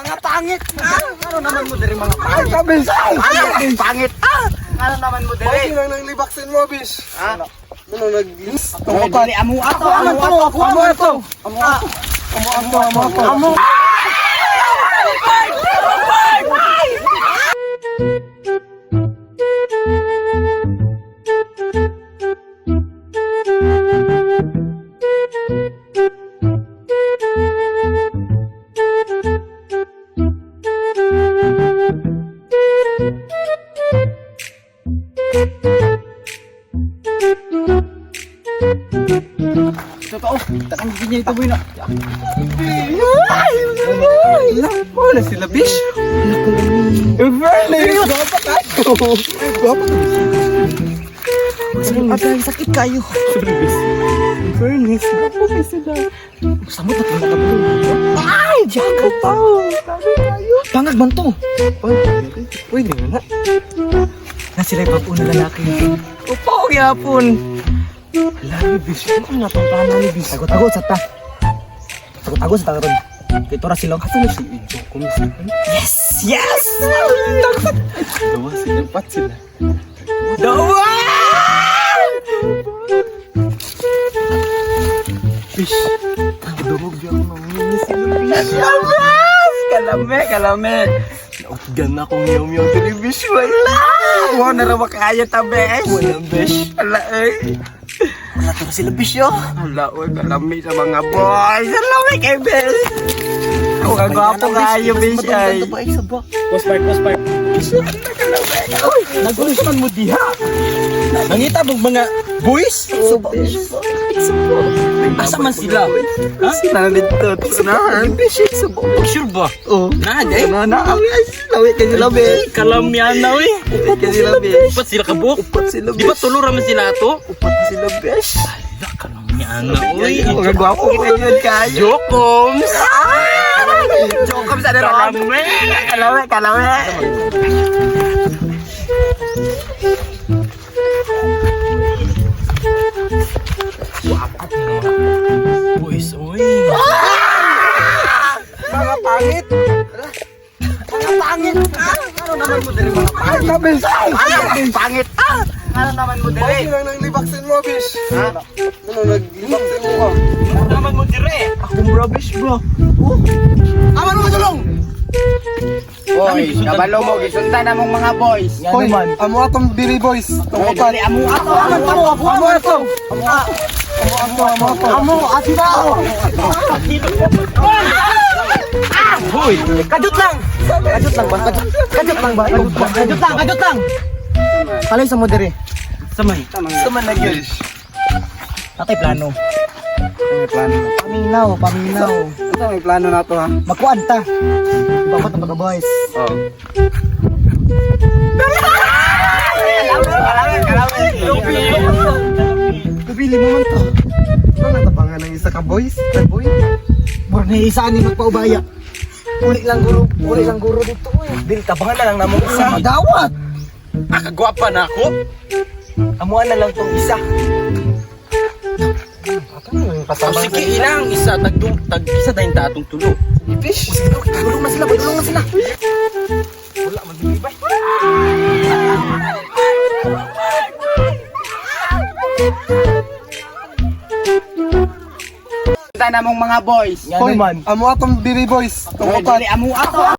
Mga pangit! Ah, ano naman mo diri mga pangit? Kabisay! Pangit! Ah! Ano naman mo Bakit diri? lang nang libaksin mo, bis? Ha? Ano nag-lis? Ay, dili, amo ato! Ako Amo ato, ato! ako Amo ato. ato! Amo ako. Amo ako, amo ako. Amo! Totoo! Takang ganyan ito boy na! Wala sila, bis? Fairness! Gwapa kayo! Gwapa Ang sakit kayo! Fairness, gwapa kayo sila. Samot na tingnan ka Ay! Diyago pa! Pangag man to! Pwede nga na. Na sila yung papuna lalaki. Upo, yapon! Lagi, bis. Ano na itong tahanan ni bis? Tagot-tagot sa ta. Tagot-tagot sa ta karon. Dito ra sila. Asa na si Ijo? Yes! Yes! Dawa sila, pat sila. Dawa! Bis. Durog di ako nanginis sila, bis. Labas! Kalame, kalame. Nautgan na akong miyaw-miyaw dili, bis. Wala! Wala na raw makaya ta, bes. Wala, bis. Wala, eh. Wala to sila, bis, yo. Wala, oy, kalami sa mga boys. Kalami kay bes. Ang kagwapo kayo, bes, ay. ba sa ba? Post park, post park. Nagustuhan mo diha. Nangita mong mga boys? Subo. Asa man sila? Ha? Sila dito. Tunahan. Bis, subo. Sure ba? Oh. Na, day. Na, na, lawit ka nila, bis. Kalamyan na, we. Upat ka sila, bis. Upat sila kabuk. Upat sila, Di ba tulura man sila to? Upat sila, bis. Kalamyan na, uy. Mga gwapo kita yun, kayo. Jokoms! Jokoms, ano Kalame! Kalame, kalame. Naman mo diri mga Ay, kabisay! Ano? Pangit! Ah! Ano naman mo Bakit diri? lang nang libaksin mo, bis? Ha? Ano, naglibaksin mo ka? Ano naman mo diri? Akong rubbish, bro. Aman mo tulong! Boy, kabalo mo, gisunta na mong mga boys. Hoy, amo atong Billy Boys. Hoy, Tumupan. dali, amo ako, amo ako, Amo amo ato. ako. Amo ato. Amo ato, amo ato. Amo, ati ako? Hoy, kadut lang. Kadut lang ba? Kadut lang ba? Kadut lang, kadut lang. Palay sa mo diri. Samay. Sama na yun. Atay plano. Paminaw, paminaw. Ito may plano na to, ha? Magkuan ta. Ibabot ang mga boys. Oo. Kabili mo man to. Ano natapangan ng isa ka boys? Ka boy? Mura na isa ni magpaubaya. Uli lang guro, uli lang guro dito eh. Dili, tabangan na lang namong isa. Magawat. Ah, kagwapa na ako. Amuan na lang tong isa. Yung O kasama? sige, ilang isa, tag, tag isa tayong tatong tulo. Fish. Tulong na sila, tulong na sila. Na mong mga boys. Hoy, amo atong Billy Boys. Amo ako.